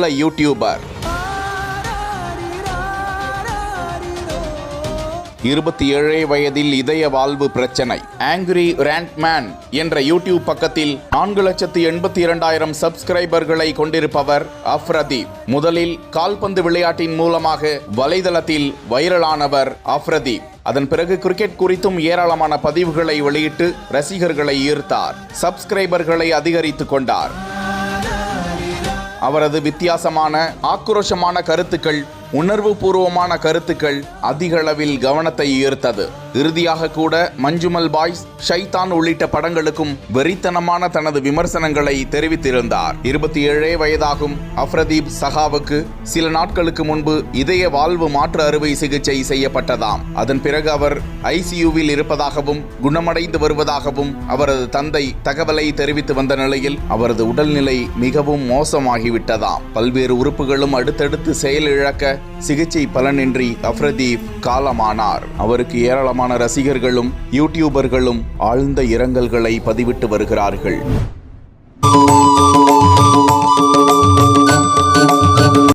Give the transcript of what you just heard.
உள்ள யூடியூபர் இருபத்தி ஏழே வயதில் இதய வாழ்வு பிரச்சனை. ஆங்கிரி ரேண்ட்மேன் என்ற யூடியூப் பக்கத்தில் நான்கு லட்சத்து எண்பத்தி இரண்டாயிரம் சப்ஸ்கிரைபர்களை கொண்டிருப்பவர் அஃப்ரதீப். முதலில் கால்பந்து விளையாட்டின் மூலமாக வலைதளத்தில் வைரலானவர் அஃப்ரதீப். அதன் பிறகு கிரிக்கெட் குறித்தும் ஏராளமான பதிவுகளை வெளியிட்டு ரசிகர்களை ஈர்த்தார். சப்ஸ்கிரைபர்களை அதிகரித்துக் கொண்டார். அவரது வித்தியாசமான ஆக்ரோஷமான கருத்துக்கள் உணர்வு பூர்வமான கருத்துக்கள் அதிக அளவில் கவனத்தை ஈர்த்தது. இறுதியாக கூட மஞ்சுமல் பாய்ஸ் ஷைதான் உள்ளிட்ட படங்களுக்கும் வெறித்தனமான தனது விமர்சனங்களை தெரிவித்திருந்தார். இருபத்தி ஏழே வயதாகும் அஃப்ரதீப் சஹாவுக்கு சில நாட்களுக்கு முன்பு இதய வாழ்வு மாற்று அறுவை சிகிச்சை செய்யப்பட்டதாம். அதன் பிறகு அவர் ஐசியூவில் இருப்பதாகவும் குணமடைந்து வருவதாகவும் அவரது தந்தை தகவலை தெரிவித்து வந்த நிலையில் அவரது உடல்நிலை மிகவும் மோசமாகிவிட்டதாம். பல்வேறு உறுப்புகளும் அடுத்தடுத்து செயலிழக்க சிகிச்சை பலனின்றி அஃப்ரதீப் காலமானார். அவருக்கு ஏராளமான ரசிகர்களும் யூடியூபர்களும் ஆழ்ந்த இரங்கல்களை பதிவிட்டு வருகிறார்கள்.